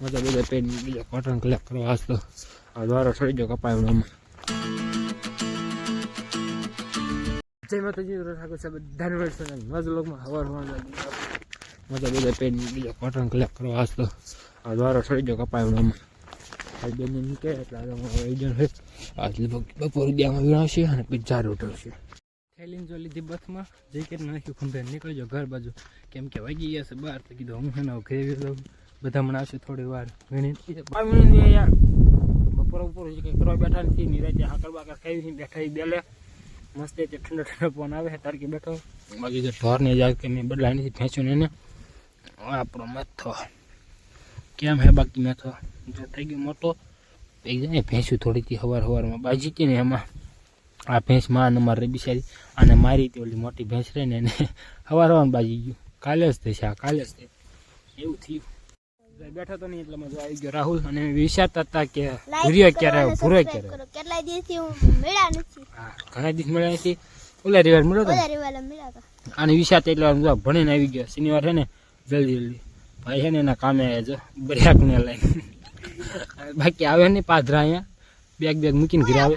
મજા બધા પેન, બીજા કોટન કલેક્ટ કરવા દ્વારો છોડી મજા લોકમાં હવાર હવાર મજા બધા પેન, બીજા કોટન કલેક્ટ કરવા હાસતો આ દ્વારો છોડી બેન એમ એટલે આજે આજ લગભગ બપોર દિયામાં વીણાવશે અને પછી ચાર ઉઠવશે થેલીને જો લીધી બસમાં. જઈ કે નાખ્યું ખંભે નીકળજો ઘર બાજુ. કેમ કે વાગી ગયા છે બહાર તો કીધું હું એના ઘરે બધા મને આવશે થોડી વાર. મિનિટ અહીંયા બપોર ઉપર કરવા બેઠા નથી નિરાજે હાકર બાકર ખાઈ બેઠા બેલે. મસ્ત તે ઠંડો ઠંડો પવન આવે છે તારકી બેઠો. બાકી જો ઢોરને જાય કે મેં બદલાય નથી ફેંચ્યું ને એને. આપણો મથો. કેમ હે બાકી મેથો? જો થઈ ગયો મોટો એક જાય ભેંસું થોડી હતી હવાર હવારમાં બાજી હતી ને એમાં. આ ભેંસમાં અને અમારે બિચારી અને મારી તે ઓલી મોટી ભેંસ રહે ને એને હવાર હવારમાં બાજી ગયું. કાલે જ થશે આ કાલે જ થશે. એવું થયું. બેઠો તો નહીં એટલે મજા આવી ગયો. રાહુલ અને વિચારતા હતા કે ભૂર્યો ક્યારે ભૂરો ક્યારે. કેટલા દિવસથી હું મળ્યા નથી. હા ઘણા દિવસ મળ્યા નથી. ઓલા રવિવાર મળ્યો હતા અને વિચાર એટલે જો ભણીને આવી ગયો. શનિવાર છે ને જલ્દી જલ્દી. ભાઈ છે ને એના કામે જો બ્રેકને લઈને. બાકી આવે ને પાધરા અહીંયા. બેગ બેગ મૂકીને ઘરે આવે.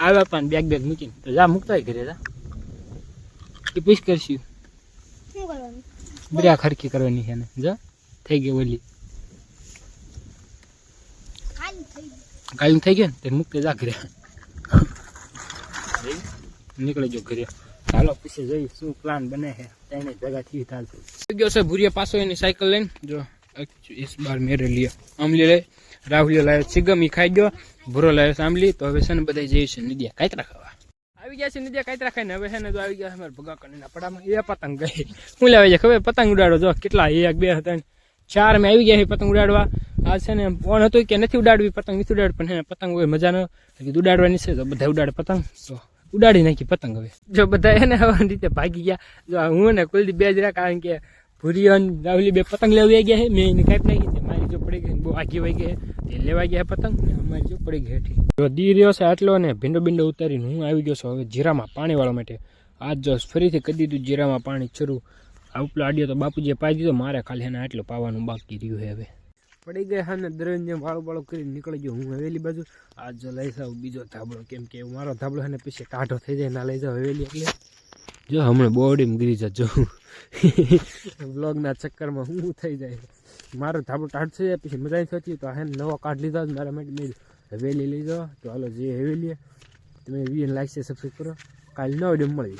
આવ્યા પણ બેગ બેગ મૂકીને તો જા મૂકતા હોય ઘરે જા એ પીસ કરશું બ્રેક હરખી કરવાની છે ને જો થઈ ગઈ ઓલી ગયું કાલનું થઈ ગયું ને તે મૂકતે જા ઘરે નીકળી જો ઘરે ચાલો પછી જોઈ શું પ્લાન બને છે તેને જગા થી ચાલશે ગયો છે ભૂરિયા પાછો એની સાયકલ લઈને જો ઇસ બાર મેરે લીએ આમ લઈ રાહુલ લાવ્યો સિગમ ઈ ખાઈ ગયો. ભૂરો લાવ્યો સાંભળી. તો હવે છે ને બધા જઈએ છે નદીયા કાંતરા ખાવા. આવી ગયા છે નદીયા કાંતરા ખાઈને. હવે છે ને તો આવી ગયા અમારે ભગા કરીને પડામાં. એ પતંગ ગઈ. હું લાવે છે ખબર? પતંગ ઉડાડો. જો, કેટલા એક, બે ત્રણ ચાર મેં આવી ગયા છે પતંગ ઉડાડવા. આ છે ને ફોન હતો કે નથી ઉડાડવી પતંગ, નથી ઉડાડ પણ પતંગ હોય, મજા ન ઉડાડવાની છે. તો બધા ઉડાડે પતંગ. તો ઉડાડી નાખી પતંગ હવે. જો, બધા એને રીતે ભાગી ગયા. જો હું ને કુલદીપ બે રહ્યા, કારણ કે ભૂરી અને રાહુલી બે પતંગ લેવા ગયા છે. મેં એને કાપી નાખી મારી જો પડી ગઈ બહુ આગી વહી ગઈ તે લેવા ગયા પતંગ ને અમારી જો પડી ગઈ હેઠી જો દી રહ્યો છે આટલો ને ભીંડો ભીંડો ઉતારીને હું આવી ગયો છું હવે જીરામાં પાણી વાળવા માટે. આજ જો ફરીથી કરી દીધું જીરામાં પાણી શરૂ આ ઉપલો આડ્યો તો બાપુજીએ પાઈ દીધો મારે ખાલી એને આટલું પાવાનું બાકી રહ્યું છે હવે. પડી ગયા હા ને દરરોજ જેમ વાળો વાળો કરીને નીકળી ગયો હું હવેલી બાજુ. આજ જો લઈ જાઉં બીજો ધાબળો કેમ કે મારો ધાબળો હે ને પછી ટાઢો થઈ જાય ના લઈ જાઉં હવેલી એટલે. જો હમણાં બોડીમાં ગીરી જજો. બ્લોગના ચક્કરમાં હું થઈ જાય. મારો ધાબળો ટાઢ થઈ જાય પછી મજા થતી તો હે નવો કાર્ડ લીધો મારા માટે મેં હવેલી લીધો. તો હાલો જે હવેલી તમે વીએન લાઈક છે સબસ્ક્રાઈબ કરો. કાલે નવો ડેમ મળી